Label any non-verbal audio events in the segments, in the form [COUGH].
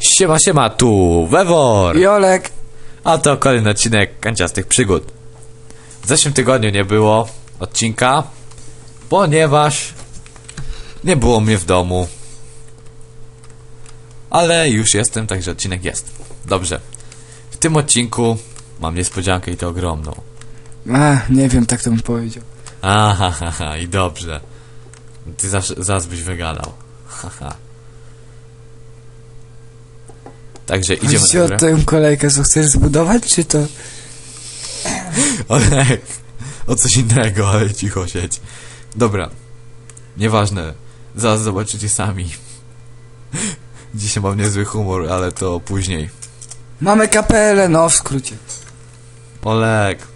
Siema, siema, tu Wewor! Jolek! A to kolejny odcinek Kanciastych Przygód. W zeszłym tygodniu nie było odcinka, ponieważ nie było mnie w domu. Ale już jestem, także odcinek jest. Dobrze. W tym odcinku mam niespodziankę i to ogromną. A, nie wiem, tak to bym powiedział. Aha, ha, ha, i dobrze. Ty zaraz, zaraz byś wygadał. Haha. Także idziemy Chodzi o tę kolejkę, co chcesz zbudować, czy to... [LAUGHS] Olek, o coś innego, ale cicho siedź. Dobra, nieważne, zaraz zobaczycie sami. [LAUGHS] Dzisiaj mam niezły humor, ale to później. Mamy kapelę, no w skrócie. Olek.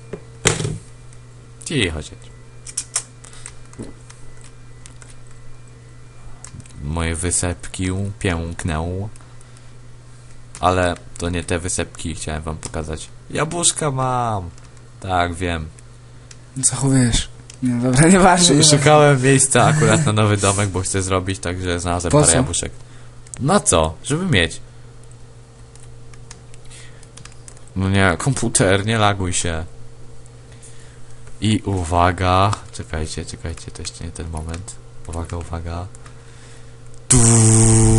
Cicho siedź. Moje wysepki piękną. Ale to nie te wysepki chciałem wam pokazać. Jabłuszka mam. Tak, wiem. Zachowujesz. Nie, dobra, nieważne. nie Szukałem miejsca akurat na nowy domek, bo chcę zrobić, także znalazłem Po parę co? jabłuszek. Na co? Żeby mieć. No nie, komputer, nie laguj się. I uwaga, czekajcie, czekajcie, to jeszcze nie ten moment. Uwaga, uwaga. Tum.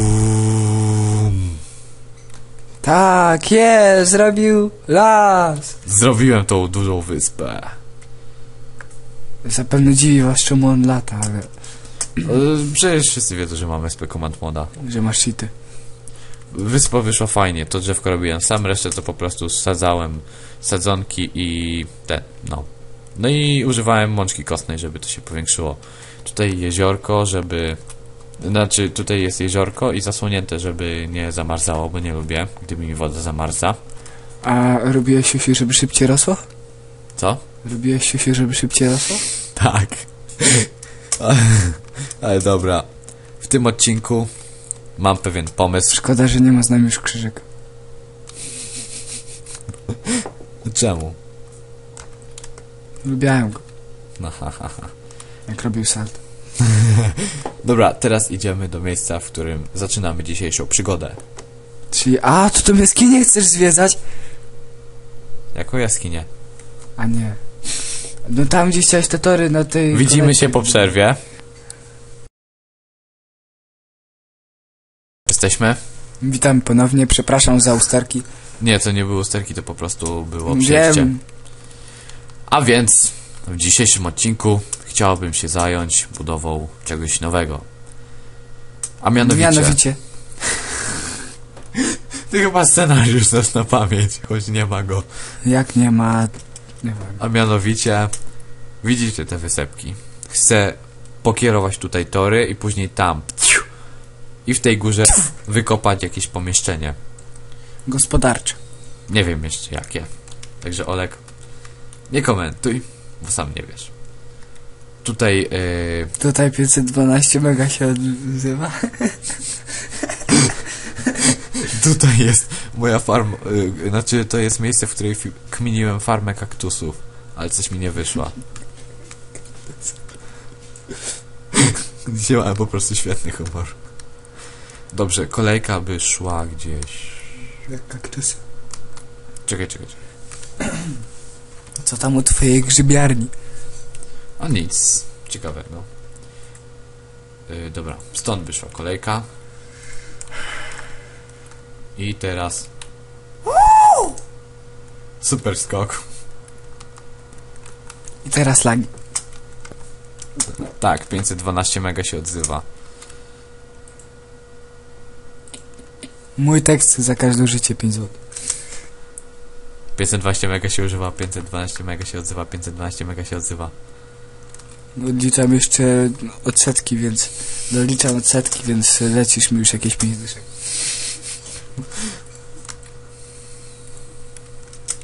Tak, jest, zrobił las. Zrobiłem tą dużą wyspę. Zapewne dziwi was, czemu on lata, ale... E, Przecież wszyscy wiedzą, że mamy wyspę Command Moda. Że masz cheaty. Wyspa wyszła fajnie, to drzewko robiłem sam, resztę to po prostu sadzałem sadzonki i te, no. No i używałem mączki kostnej, żeby to się powiększyło. Tutaj jeziorko, żeby... Znaczy, tutaj jest jeziorko i zasłonięte, żeby nie zamarzało, bo nie lubię, gdy mi woda zamarza. A robiłeś siusiu, żeby szybciej rosło? Co? Robiłeś siusiu, żeby szybciej rosło? Tak. [LAUGHS] Ale dobra. W tym odcinku mam pewien pomysł. Szkoda, że nie ma z nami już krzyżyka. [LAUGHS] Czemu? Lubiałem go, No, ha, ha, ha. jak robił salt. [LAUGHS] Dobra, teraz idziemy do miejsca, w którym zaczynamy dzisiejszą przygodę. Czyli, a, to tą jaskinię chcesz zwiedzać? Jaką jaskinię? A nie. No tam gdzie chciałeś te tory na tej... Widzimy się po przerwie. Jesteśmy? Witam ponownie, przepraszam za usterki. Nie, to nie było sterki, to po prostu było przejście. Wiem, A więc w dzisiejszym odcinku chciałbym się zająć budową czegoś nowego. A mianowicie... mianowicie. [LAUGHS] Ty chyba scenariusz znasz na pamięć, choć nie ma go. Jak nie ma... Nie wiem. A mianowicie, widzicie te wysepki. Chcę pokierować tutaj tory i później tam. I w tej górze wykopać jakieś pomieszczenie. Gospodarcze. Nie wiem jeszcze jakie. Także Olek, nie komentuj, bo sam nie wiesz. Tutaj yy, Tutaj 512 mega się odzywa. Tutaj jest moja farma, y, znaczy to jest miejsce, w której kminiłem farmę kaktusów, ale coś mi nie wyszła. Dzisiaj mam po prostu świetny humor. Dobrze, kolejka by szła gdzieś... Jak kaktusy. Czekaj, czekaj, czekaj. Co tam u twojej grzybiarni? A nic, ciekawego. Y, dobra, stąd by szła kolejka. I teraz... Super skok. I teraz lagi. Tak, 512 mega się odzywa. Mój tekst za każde życie 5 zł. 512 mega się używa, 512 mega się odzywa, 512 mega się odzywa. Odliczam jeszcze odsetki, więc... Doliczam odsetki, więc lecisz mi już jakieś 5 dyszek.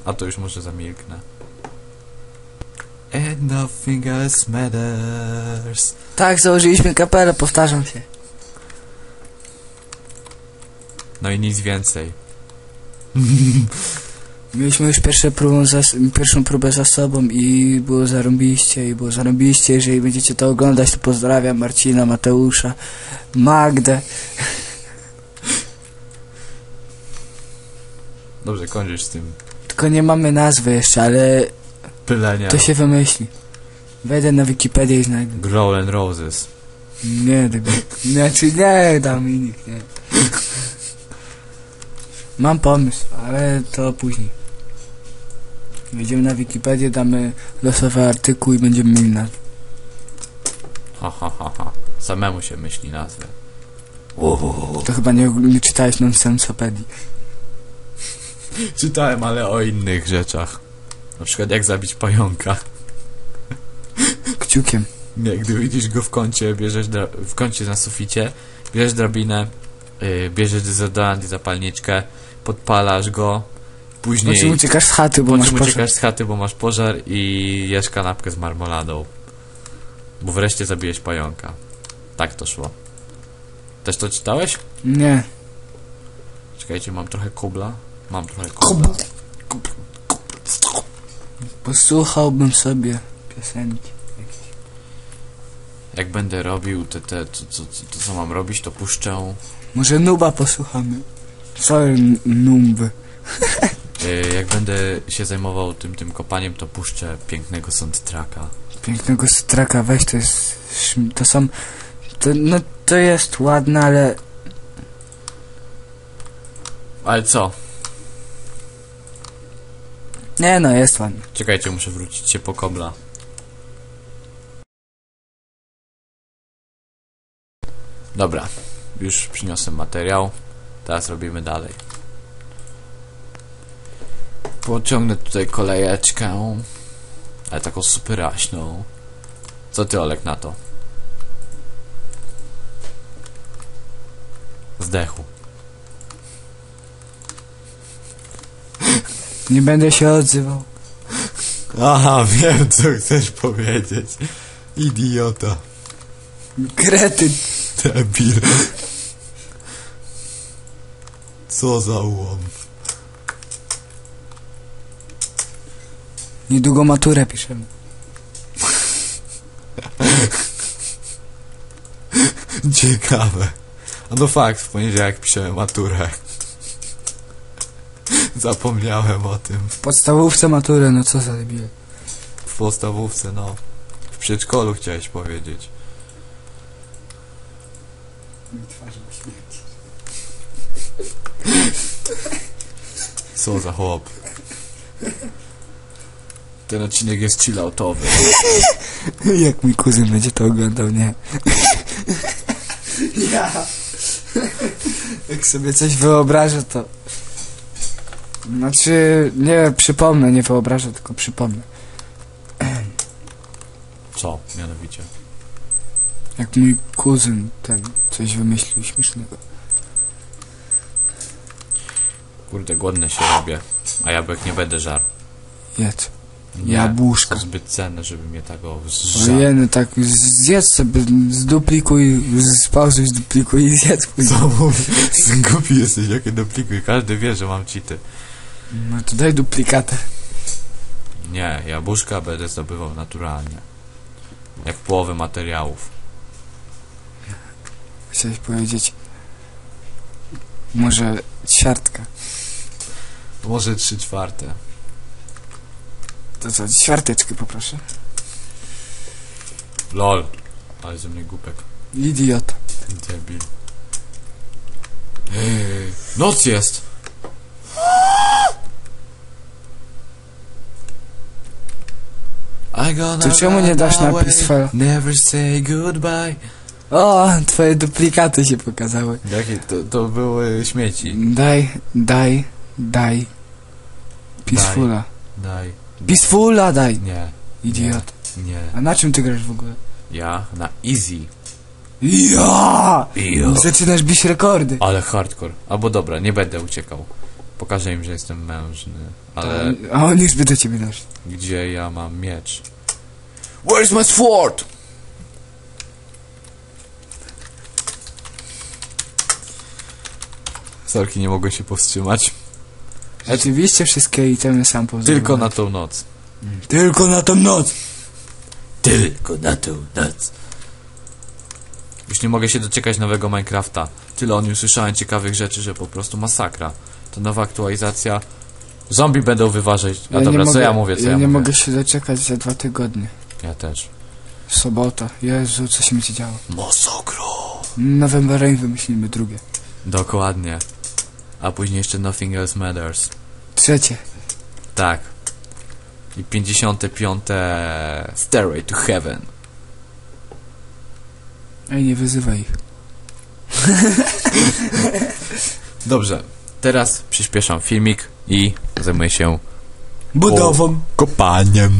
A to już może zamilknę. And nothing else matters. Tak, założyliśmy kapelę, powtarzam się. No i nic więcej. [LAUGHS] Mieliśmy już pierwsze próbę za, pierwszą próbę za sobą i było zarąbiście, i było zarąbiście. Jeżeli będziecie to oglądać, to pozdrawiam Marcina, Mateusza, Magdę. Dobrze, kończysz z tym Tylko nie mamy nazwy jeszcze, ale pyleniem. to się wymyśli. Wejdę na Wikipedię i znajdę. Growl and Roses. Nie, tego. Znaczy nie, Dominik, nie. [LAUGHS] Mam pomysł, ale to później. Wejdziemy na Wikipedię, damy losowy artykuł i będziemy mieli nazwę. Ha, ha, ha, ha. Samemu się myśli nazwę. To chyba nie, nie czytałeś nonsensopedii. [LAUGHS] Czytałem, ale o innych rzeczach. Na przykład jak zabić pająka. Kciukiem. [LAUGHS] Nie, gdy widzisz go w kącie, bierzesz w kącie na suficie, bierzesz drabinę, yy, bierzesz dezodorant i zapalniczkę, podpalasz go, Po później... czym uciekasz z chaty, bo po masz uciekasz z chaty, bo masz pożar i jesz kanapkę z marmoladą. Bo wreszcie zabiłeś pająka. Tak to szło. Też to czytałeś? Nie. Czekajcie, mam trochę kubla. Mam trochę kubla. Posłuchałbym sobie piosenki. Jak będę robił te, te, to, to, to, to co mam robić, to puszczę... Może Nuba posłuchamy. Sorry, numby. [LAUGHS] jak będę się zajmował tym, tym kopaniem, to puszczę pięknego soundtracka. Pięknego straka, weź to jest... To są... To, no to jest ładne, ale... Ale co? Nie no, jest ładne. Czekajcie, muszę wrócić się po kobla. Dobra, już przyniosłem materiał. Teraz robimy dalej. Pociągnę tutaj kolejeczkę. Ale taką super raśną. Co ty, Olek, na to? Zdechu. Nie będę się odzywał. Aha, [LAUGHS] wiem, co chcesz powiedzieć. Idiota. Kretyn. Debil. Co za ułom. Niedługo maturę piszemy. [LAUGHS] Ciekawe. A no fakt, w poniedziałek piszę maturę. [LAUGHS] Zapomniałem o tym. W podstawówce maturę, no co za debile. W podstawówce, no. W przedszkolu chciałeś powiedzieć. Co za chłop. Ten odcinek jest chilloutowy. [LAUGHS] Jak mój kuzyn będzie to oglądał, nie? [LAUGHS] Ja. Jak sobie coś wyobrażę, to... Znaczy, nie przypomnę, nie wyobrażę, tylko przypomnę. [CLEARS THROAT] Co, mianowicie? Jak mój kuzyn ten coś wymyślił śmiesznego. Kurde, głodny się robię. A jabłek nie będę żarł. Jedz. Nie, Jabłuszka. są zbyt cenne, żeby mnie tego zżarł. Ojeny, tak zjedz sobie, zduplikuj, spauzuj, zduplikuj i zjedz. Co mówisz? [LAUGHS] Głupi jesteś, jakie duplikuj. Każdy wie, że mam cheaty. No to daj duplikatę. Nie, jabłuszka będę zdobywał naturalnie. Jak połowę materiałów. Chciałeś powiedzieć... Może ćwiartka. Może trzy czwarte. To co, ćwiarteczkę poproszę. Lol. Ale ze mnie głupek. Idiota. Debil. Ej, Noc jest! To czemu nie dasz napis file? Never say goodbye. O, twoje duplikaty się pokazały. Jakie to, to były śmieci. Daj, daj, daj. Peacefula. Daj. Peacefula daj. Nie, Idiot. nie. A na czym ty grasz w ogóle? Ja na easy. Ja! Jo. Zaczynasz bić rekordy. Ale hardcore. Albo dobra, nie będę uciekał. Pokażę im, że jestem mężny. Ale A on już by do ciebie doszedł. gdzie ja mam miecz? Where's my sword? Sorki, nie mogę się powstrzymać. Rzeczywiście wszystkie itemy sam powzorowane. Tylko na tą noc. Tylko na tą noc. Tylko na tą noc. Już nie mogę się doczekać nowego Minecrafta. Tyle o nim słyszałem ciekawych rzeczy, że po prostu masakra. To nowa aktualizacja. Zombie będą wyważać. A Ja dobra, nie co mogę, ja mówię, co ja, ja nie mówię? mogę się doczekać za dwa tygodnie. Ja też. Sobota. Jezu, coś mi się działo. Masakro! November Rain wymyślimy drugie. Dokładnie. A później jeszcze Nothing Else Matters. Trzecie. Tak. I 55. Stairway to Heaven. Ej, nie wyzywaj ich. [LAUGHS] Dobrze. Teraz przyspieszam filmik i zajmuję się Budową. kopaniem.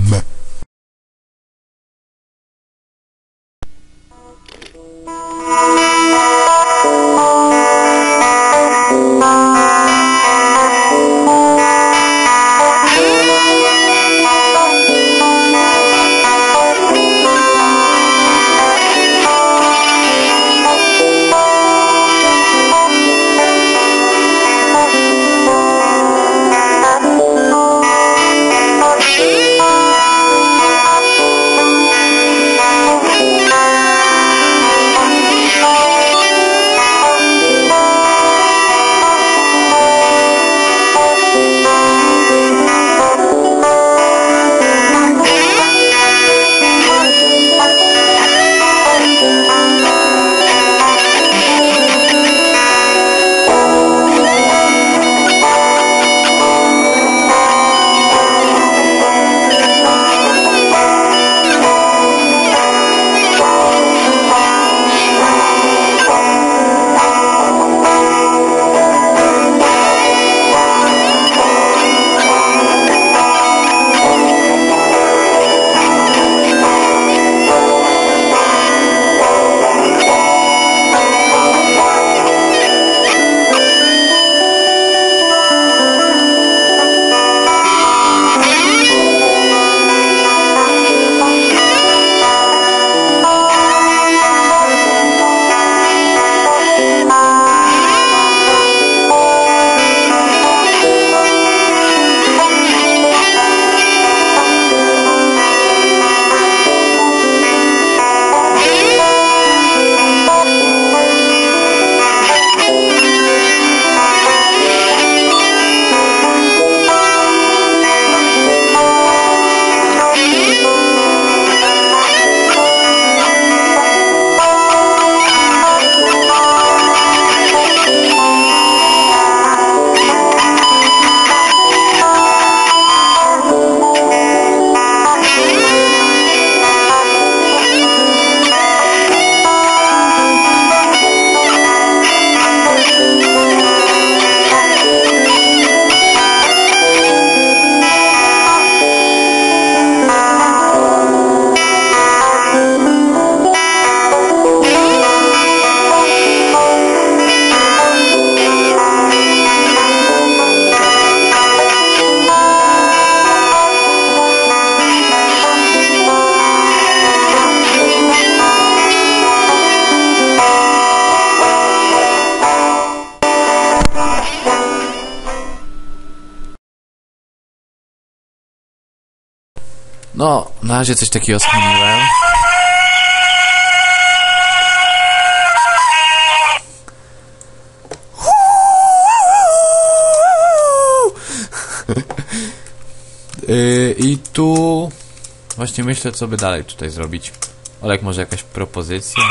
No, na razie coś takiego skminiłem. Yy, [LAUGHS] I tu właśnie myślę, co by dalej tutaj zrobić. Olek, może jakaś propozycja?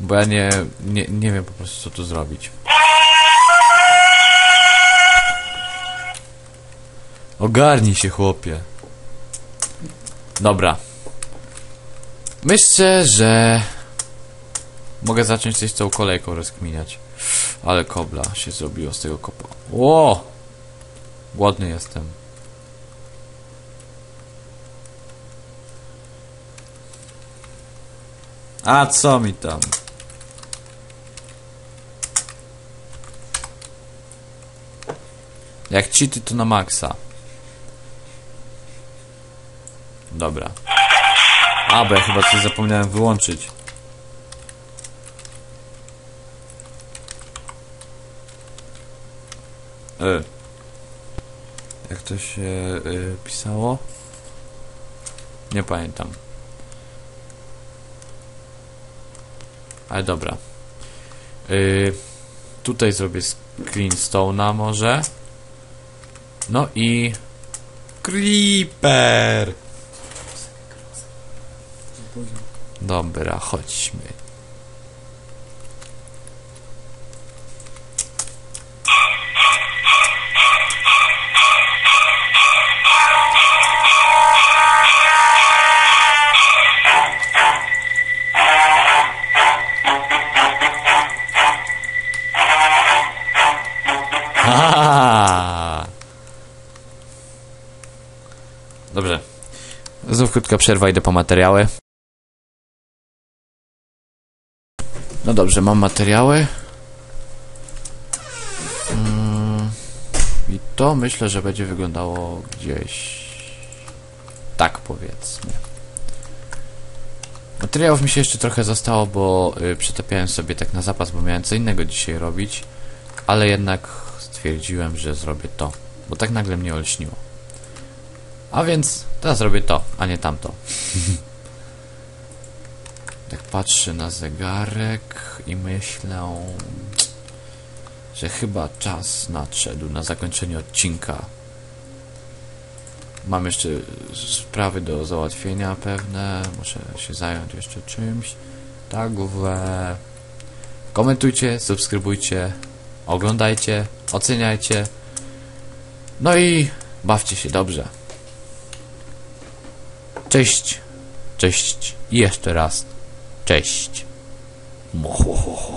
Bo ja nie, nie, nie wiem po prostu, co tu zrobić. Ogarnij się, chłopie. Dobra. Myślę, że mogę zacząć coś tą kolejką rozkminiać. Ale kobla się zrobiło z tego kopa. Ło! Głodny jestem. A co mi tam? Jak cheaty to na maksa. Dobra. A, bo ja chyba coś zapomniałem wyłączyć. E. Jak to się y, pisało? Nie pamiętam. Ale dobra. Yy, tutaj zrobię screen stone'a może. No i... Creeper! Dobra, chodźmy. Haha! Dobrze. Znów krótka przerwa, idę po materiały. No dobrze, mam materiały. Mm, I to myślę, że będzie wyglądało gdzieś... Tak powiedzmy. Materiałów mi się jeszcze trochę zostało, bo y, przetapiałem sobie tak na zapas, bo miałem co innego dzisiaj robić. Ale jednak stwierdziłem, że zrobię to, bo tak nagle mnie olśniło. A więc teraz zrobię to, a nie tamto. [LAUGHS] tak patrzę na zegarek i myślę, że chyba czas nadszedł na zakończenie odcinka. Mam jeszcze sprawy do załatwienia pewne, muszę się zająć jeszcze czymś. Tak, we... Komentujcie, subskrybujcie, oglądajcie, oceniajcie. No i bawcie się dobrze. Cześć. Cześć. I jeszcze raz. Cześć. Mohohoho.